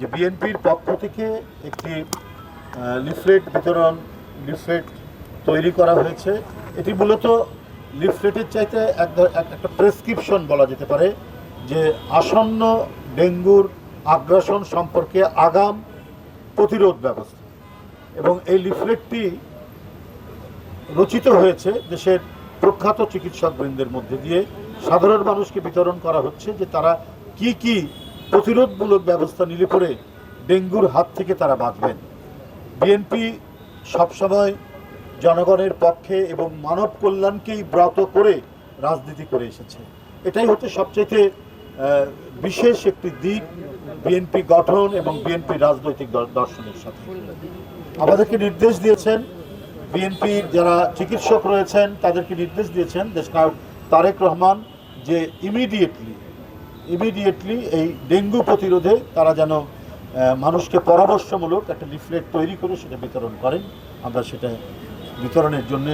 যে বিএনপির পক্ষ থেকে একটি লিফলেট বিতরণ, লিফলেট তৈরি করা হয়েছে। এটি মূলত লিফলেটের চাইতে এক এক- একটা প্রেসক্রিপশন বলা যেতে পারে, যে আসন্ন ডেঙ্গুর আগ্রাসন সম্পর্কে আগাম প্রতিরোধ ব্যবস্থা। এবং এই লিফলেটটি রচিত হয়েছে দেশের প্রখ্যাত চিকিৎসকবৃন্দের মধ্যে দিয়ে। সাধারণ মানুষকে বিতরণ করা হচ্ছে যে তারা কি কি প্রতিরোধমূলক ব্যবস্থা নিলে পরে ডেঙ্গুর হাত থেকে তারা বাঁচবেন। বিএনপি সবসময় জনগণের পক্ষে এবং মানব কল্যাণকেই ব্রত করে রাজনীতি করে এসেছে। এটাই হচ্ছে সবচেয়ে বিশেষ একটি দিক বিএনপি গঠন এবং বিএনপি রাজনৈতিক দর্শনের সাথে। আমাদেরকে নির্দেশ দিয়েছেন বিএনপির যারা চিকিৎসক রয়েছেন, তাদেরকে নির্দেশ দিয়েছেন দেশনায়ক তারেক রহমান যে ইমিডিয়েটলি ইমিডিয়েটলি এই ডেঙ্গু প্রতিরোধে তারা যেন মানুষকে পরামর্শমূলক একটা লিফলেট তৈরি করে সেটা বিতরণ করেন। আমরা সেটা বিতরণের জন্য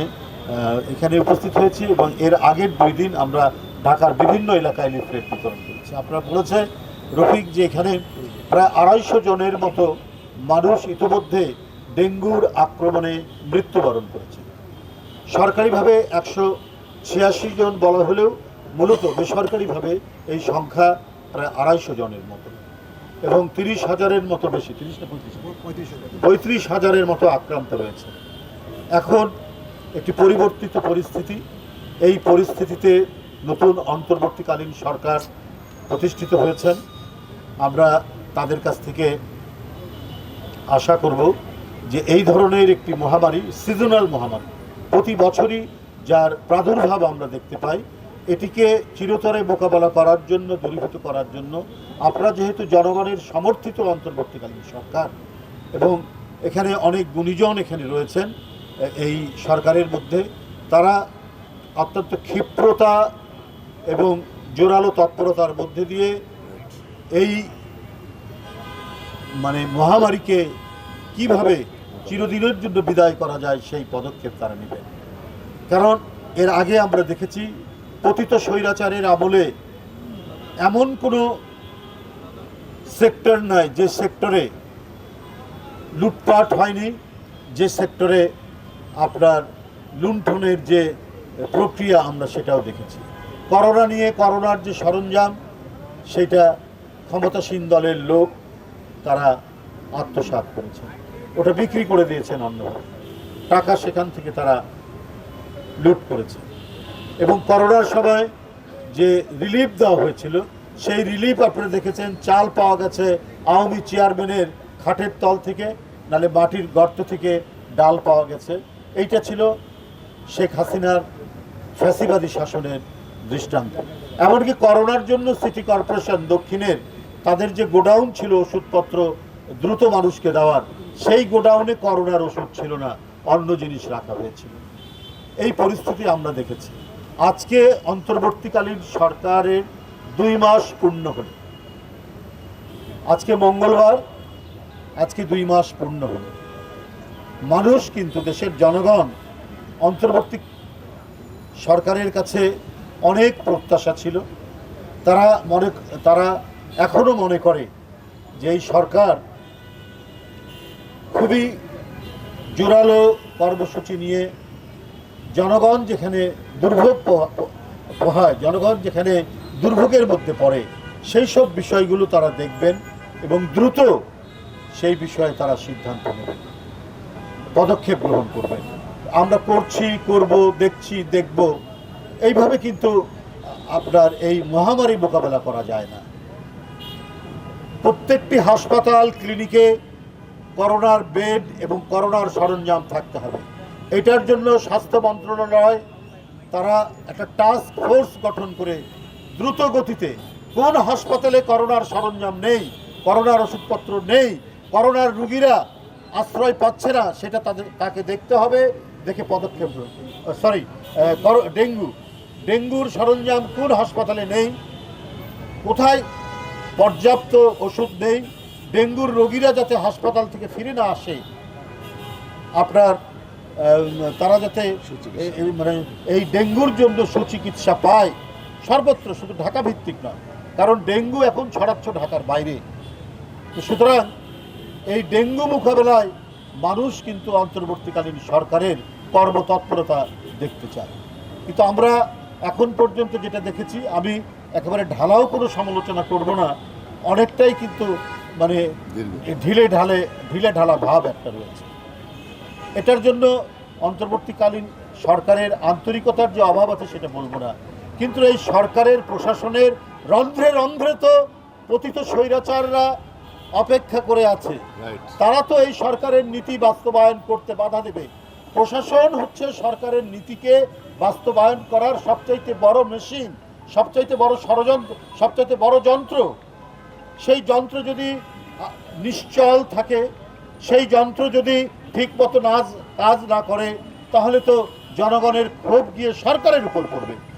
এখানে উপস্থিত হয়েছি এবং এর আগের দুই দিন আমরা ঢাকার বিভিন্ন এলাকায় লিফলেট বিতরণ করেছি। আপনারা বলেছে রফিক, যে এখানে প্রায় আড়াইশো জনের মতো মানুষ ইতিমধ্যে ডেঙ্গুর আক্রমণে মৃত্যুবরণ করেছে। সরকারিভাবে একশো ছিয়াশি জন বলা হলেও মূলত বেসরকারিভাবে এই সংখ্যা প্রায় আড়াইশো জনের মতো। এবং তিরিশ হাজারের মতো বেশি তিরিশ না পঁয়ত্রিশ? পঁয়ত্রিশ হাজারের মতো আক্রান্ত রয়েছে। এখন একটি পরিবর্তিত পরিস্থিতি এই পরিস্থিতিতে নতুন অন্তর্বর্তীকালীন সরকার প্রতিষ্ঠিত হয়েছেন। আমরা তাদের কাছ থেকে আশা করব যে এই ধরনের একটি মহামারী সিজনাল মহামারী প্রতি বছরই যার প্রাদুর্ভাব আমরা দেখতে পাই এটিকে চিরতরে মোকাবেলা করার জন্য, দূরীভূত করার জন্য আপনারা যেহেতু জনগণের সমর্থিত অন্তর্বর্তীকালীন সরকার এবং এখানে অনেক গুণীজন এখানে রয়েছেন, এই সরকারের মধ্যে, তারা অত্যন্ত ক্ষিপ্রতা এবং জোরালো তৎপরতার মধ্যে দিয়ে এই মানে মহামারীকে কীভাবে চিরদিনের জন্য বিদায় করা যায় সেই পদক্ষেপ তারা নেবেন। কারণ এর আগে আমরা দেখেছি পতিত স্বৈরাচারের আমলে এমন কোনো সেক্টর নাই যে সেক্টরে লুটপাট হয়নি, যে সেক্টরে আপনার লুণ্ঠনের যে প্রক্রিয়া আমরা সেটাও দেখেছি। করোনা নিয়ে করোনার যে সরঞ্জাম, সেটা ক্ষমতাসীন দলের লোক তারা আত্মসাৎ করেছে ওটা বিক্রি করে দিয়েছেন অন্যভাবে। টাকা সেখান থেকে তারা লুট করেছে এবং করোনার সময় যে রিলিফ দেওয়া হয়েছিল, সেই রিলিফ আপনারা দেখেছেন, চাল পাওয়া গেছে আওয়ামী চেয়ারম্যানের খাটের তল থেকে, নালে মাটির গর্ত থেকে ডাল পাওয়া গেছে। এইটা ছিল শেখ হাসিনার ফ্যাসিবাদী শাসনের দৃষ্টান্ত। এমনকি করোনার জন্য সিটি কর্পোরেশন দক্ষিণের তাদের যে গোডাউন ছিল ওষুধপত্র দ্রুত মানুষকে দেওয়ার, সেই গোডাউনে করোনার ওষুধ ছিল না, অন্য জিনিস রাখা হয়েছিল। এই পরিস্থিতি আমরা দেখেছি। আজকে অন্তর্বর্তীকালীন সরকারের দুই মাস পূর্ণ হল। আজকে মঙ্গলবার, আজকে দুই মাস পূর্ণ হল। মানুষ কিন্তু দেশের জনগণ অন্তর্বর্তী সরকারের কাছে অনেক প্রত্যাশা ছিল। তারা মনে, তারা এখনও মনে করে যে এই সরকার খুবই জোরালো কর্মসূচি নিয়ে জনগণ যেখানে দুর্ভোগ পোহা- পোহায় জনগণ যেখানে দুর্ভোগের মধ্যে পড়ে, সেই সব বিষয়গুলো তারা দেখবেন এবং দ্রুত সেই বিষয়ে তারা সিদ্ধান্ত নেবেন। পদক্ষেপ গ্রহণ করবেন। আমরা করছি, করব, দেখছি, দেখব। এইভাবে কিন্তু আপনার এই মহামারী মোকাবেলা করা যায় না। প্রত্যেকটি হাসপাতাল, ক্লিনিকে করোনার বেড এবং করোনার সরঞ্জাম থাকতে হবে। এটার জন্য স্বাস্থ্য মন্ত্রণালয় তারা একটা টাস্ক ফোর্স গঠন করে দ্রুত গতিতে কোন হাসপাতালে করোনার সরঞ্জাম নেই, করোনার ওষুধপত্র নেই, করোনার রুগীরা আশ্রয় পাচ্ছে না, সেটা তাদের, তাকে দেখতে হবে, দেখে পদক্ষেপ সরি ডেঙ্গু। ডেঙ্গুর সরঞ্জাম কোন হাসপাতালে নেই, কোথায় পর্যাপ্ত ওষুধ নেই, ডেঙ্গুর রোগীরা যাতে হাসপাতাল থেকে ফিরে না আসে। আপনার তারা যাতে মানে এই ডেঙ্গুর জন্য সুচিকিৎসা পায় সর্বত্র শুধু ঢাকা ভিত্তিক নয় কারণ ডেঙ্গু এখন ছড়াচ্ছ ঢাকার বাইরে। তো সুতরাং এই ডেঙ্গু মোকাবেলায় মানুষ কিন্তু অন্তর্বর্তীকালীন সরকারের কর্মতৎপরতা দেখতে চায়। কিন্তু আমরা এখন পর্যন্ত যেটা দেখেছি আমি একেবারে ঢালাও কোনো সমালোচনা করব না অনেকটাই কিন্তু মানে ঢিলে ঢালে ঢিলে ঢালা ভাব একটা রয়েছে। এটার জন্য অন্তর্বর্তীকালীন সরকারের আন্তরিকতার যে অভাব আছে সেটা বলব না। কিন্তু এই সরকারের প্রশাসনের রন্ধ্রে রন্ধ্রে তো পতিত স্বৈরাচাররা অপেক্ষা করে আছে। তারা তো এই সরকারের নীতি বাস্তবায়ন করতে বাধা দেবে। প্রশাসন হচ্ছে সরকারের নীতিকে বাস্তবায়ন করার সবচাইতে বড় মেশিন সবচাইতে বড় ষড়যন্ত্র সবচাইতে বড় যন্ত্র। সেই যন্ত্র যদি নিশ্চল থাকে সেই যন্ত্র যদি ঠিকমতো নাজ কাজ না করে তাহলে তো জনগণের ক্ষোভ গিয়ে সরকারের উপর পড়বে।